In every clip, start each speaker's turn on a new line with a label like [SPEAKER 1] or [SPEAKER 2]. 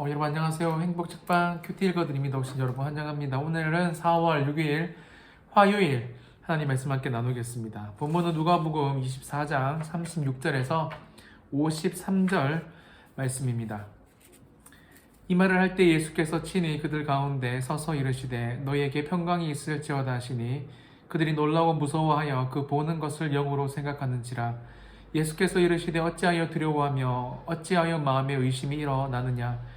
[SPEAKER 1] 어, 여러분 안녕하세요. 행복책방 큐티 읽어드립니다. 오신 여러분 환영합니다. 오늘은 4월 6일 화요일 하나님 말씀 함께 나누겠습니다. 본문은 누가복음 24장 36절에서 53절 말씀입니다. 이 말을 할 때 예수께서 친히 그들 가운데 서서 이르시되 너희에게 평강이 있을지어다 하시니 그들이 놀라고 무서워하여 그 보는 것을 영으로 생각하는지라 예수께서 이르시되 어찌하여 두려워하며 어찌하여 마음에 의심이 일어나느냐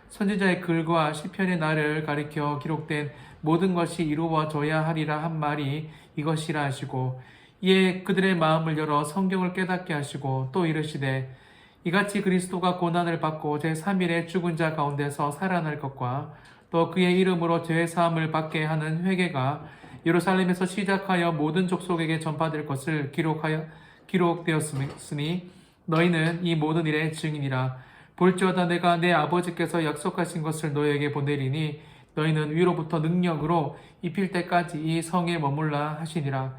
[SPEAKER 1] 선지자의 글과 시편의 날을 가리켜 기록된 모든 것이 이루어져야 하리라 한 말이 이것이라 하시고 이에 그들의 마음을 열어 성경을 깨닫게 하시고 또 이르시되 이같이 그리스도가 고난을 받고 제3일에 죽은 자 가운데서 살아날 것과 또 그의 이름으로 죄 사함을 받게 하는 회개가 예루살렘에서 시작하여 모든 족속에게 전파될 것을 기록하여 기록되었으니 너희는 이 모든 일의 증인이라 볼지어다 내가 내 아버지께서 약속하신 것을 너희에게 보내리니 너희는 위로부터 능력으로 입힐 때까지 이 성에 머물라 하시니라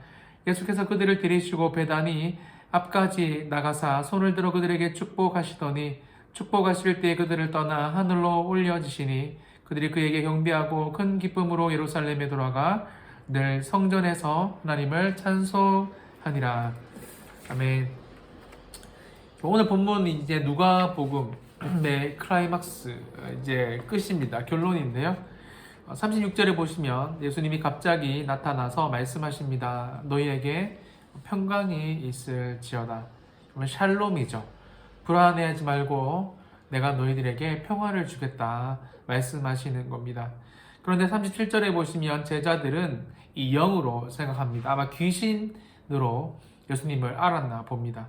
[SPEAKER 1] 예수께서 그들을 데리시고 배단이 앞까지 나가사 손을 들어 그들에게 축복하시더니 축복하실 때 그들을 떠나 하늘로 올려지시니 그들이 그에게 경배하고 큰 기쁨으로 예루살렘에 돌아가 늘 성전에서 하나님을 찬송하니라. 아멘. 오늘 본문 이제 누가복음 의 클라이막스 이제 끝입니다. 결론인데요. 36절에 보시면 예수님이 갑자기 나타나서 말씀하십니다. 너희에게 평강이 있을지어다. 샬롬이죠. 불안해하지 말고 내가 너희들에게 평화를 주겠다 말씀하시는 겁니다. 그런데 37절에 보시면 제자들은 이 영으로 생각합니다. 아마 귀신으로 예수님을 알았나 봅니다.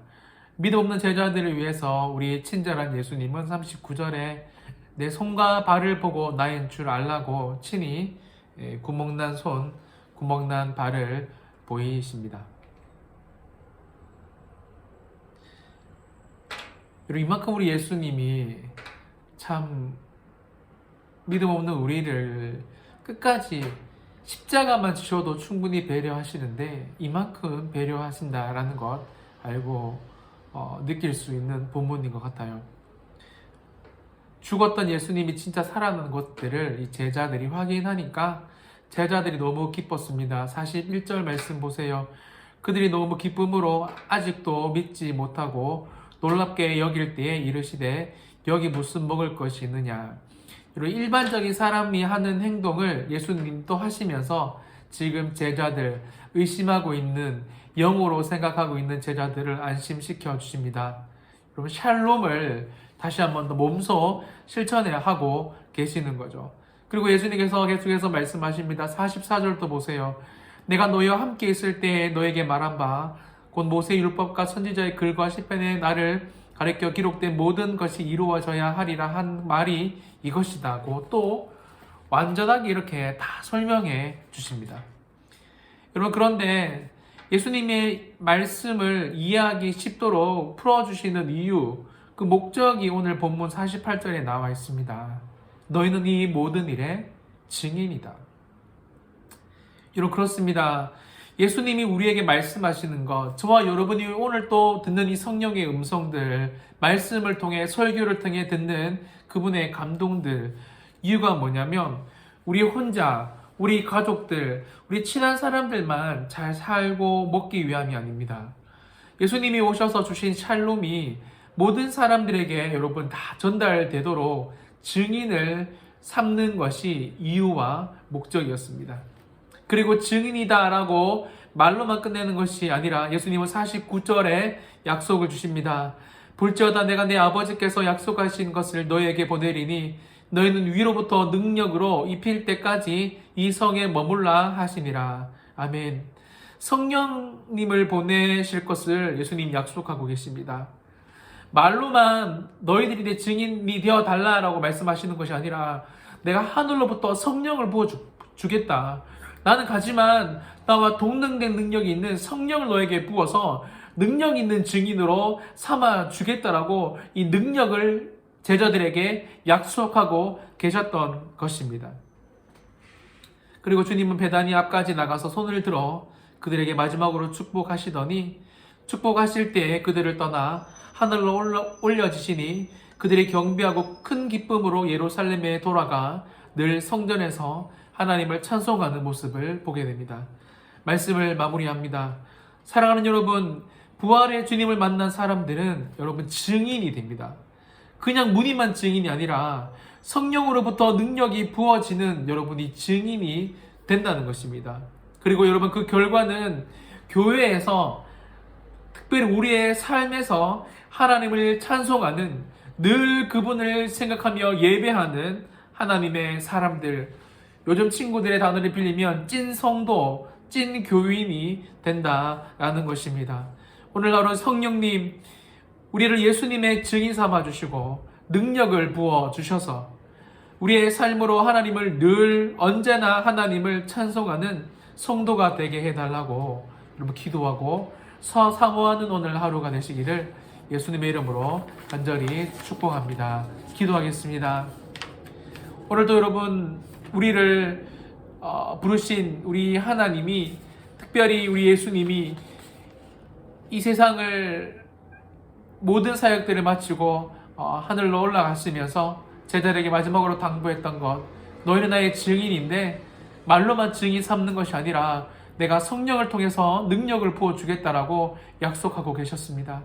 [SPEAKER 1] 믿음 없는 제자들을 위해서 우리 친절한 예수님은 39절에 내 손과 발을 보고 나인 줄 알라고 친히 예, 구멍난 손, 구멍난 발을 보이십니다. 그리고 이만큼 우리 예수님이 참 믿음 없는 우리를 끝까지 십자가만 지셔도 충분히 배려하시는데 이만큼 배려하신다라는 것 알고 어, 느낄 수 있는 본문인 것 같아요. 죽었던 예수님이 진짜 살아난 것들을 이 제자들이 확인하니까 제자들이 너무 기뻤습니다. 41절 말씀 보세요. 그들이 너무 기쁨으로 아직도 믿지 못하고 놀랍게 여길 때에 이르시되 여기 무슨 먹을 것이 있느냐. 이런 일반적인 사람이 하는 행동을 예수님도 하시면서 지금 제자들 의심하고 있는 영으로 생각하고 있는 제자들을 안심시켜 주십니다. 여러분 샬롬을 다시 한 번 더 몸소 실천해야 하고 계시는 거죠. 그리고 예수님께서 계속해서 말씀하십니다. 44절도 보세요. 내가 너희와 함께 있을 때 너에게 말한 바 곧 모세 율법과 선지자의 글과 시편의 나를 가리켜 기록된 모든 것이 이루어져야 하리라 한 말이 이것이다고 또 완전하게 이렇게 다 설명해 주십니다. 여러분 그런데 예수님의 말씀을 이해하기 쉽도록 풀어주시는 이유, 그 목적이 오늘 본문 48절에 나와 있습니다. 너희는 이 모든 일의 증인이다. 여러분 그렇습니다. 예수님이 우리에게 말씀하시는 것, 저와 여러분이 오늘 또 듣는 이 성령의 음성들, 말씀을 통해 설교를 통해 듣는 그분의 감동들, 이유가 뭐냐면 우리 혼자, 우리 가족들, 우리 친한 사람들만 잘 살고 먹기 위함이 아닙니다. 예수님이 오셔서 주신 샬롬이 모든 사람들에게 여러분 다 전달되도록 증인을 삼는 것이 이유와 목적이었습니다. 그리고 증인이다라고 말로만 끝내는 것이 아니라 예수님은 49절에 약속을 주십니다. 볼지어다 내가 내 아버지께서 약속하신 것을 너에게 보내리니 너희는 위로부터 능력으로 입힐 때까지 이 성에 머물라 하시니라. 아멘. 성령님을 보내실 것을 예수님 약속하고 계십니다. 말로만 너희들이 내 증인이 되어 달라라고 말씀하시는 것이 아니라 내가 하늘로부터 성령을 부어 주, 주겠다. 나는 가지만 나와 동등된 능력이 있는 성령을 너에게 부어서 능력 있는 증인으로 삼아 주겠다라고 이 능력을 제자들에게 약속하고 계셨던 것입니다. 그리고 주님은 배단이 앞까지 나가서 손을 들어 그들에게 마지막으로 축복하시더니 축복하실 때에 그들을 떠나 하늘로 올려지시니 그들이 경비하고 큰 기쁨으로 예루살렘에 돌아가 늘 성전에서 하나님을 찬송하는 모습을 보게 됩니다. 말씀을 마무리합니다. 사랑하는 여러분, 부활의 주님을 만난 사람들은 여러분 증인이 됩니다. 그냥 무늬만 증인이 아니라 성령으로부터 능력이 부어지는 여러분이 증인이 된다는 것입니다. 그리고 여러분 그 결과는 교회에서 특별히 우리의 삶에서 하나님을 찬송하는 늘 그분을 생각하며 예배하는 하나님의 사람들 요즘 친구들의 단어를 빌리면 찐 성도, 찐 교인이 된다라는 것입니다. 오늘 하루 성령님 우리를 예수님의 증인 삼아 주시고 능력을 부어 주셔서 우리의 삶으로 하나님을 늘 언제나 하나님을 찬송하는 성도가 되게 해달라고 여러분 기도하고 서 사모하는 오늘 하루가 되시기를 예수님의 이름으로 간절히 축복합니다. 기도하겠습니다. 오늘도 여러분 우리를 어, 부르신 우리 하나님이 특별히 우리 예수님이 이 세상을 모든 사역들을 마치고 어, 하늘로 올라가시면서 제자들에게 마지막으로 당부했던 것 너희는 나의 증인인데 말로만 증인 삼는 것이 아니라 내가 성령을 통해서 능력을 부어 주겠다라고 약속하고 계셨습니다.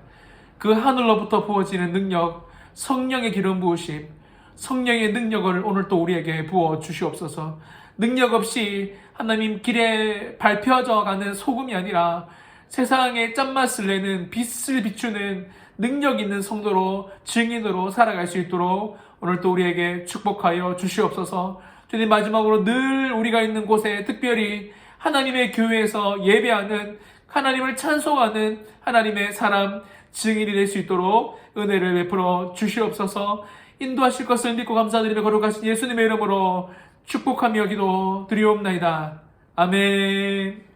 [SPEAKER 1] 그 하늘로부터 부어지는 능력, 성령의 기름 부으심, 성령의 능력을 오늘 또 우리에게 부어 주시옵소서. 능력 없이 하나님 길에 밟혀져 가는 소금이 아니라 세상의 짠맛을 내는 빛을 비추는 능력 있는 성도로 증인으로 살아갈 수 있도록 오늘 또 우리에게 축복하여 주시옵소서. 주님 마지막으로 늘 우리가 있는 곳에 특별히 하나님의 교회에서 예배하는 하나님을 찬송하는 하나님의 사람 증인이 될 수 있도록 은혜를 베풀어 주시옵소서. 인도하실 것을 믿고 감사드리며 거룩하신 예수님의 이름으로 축복하며 기도 드리옵나이다. 아멘.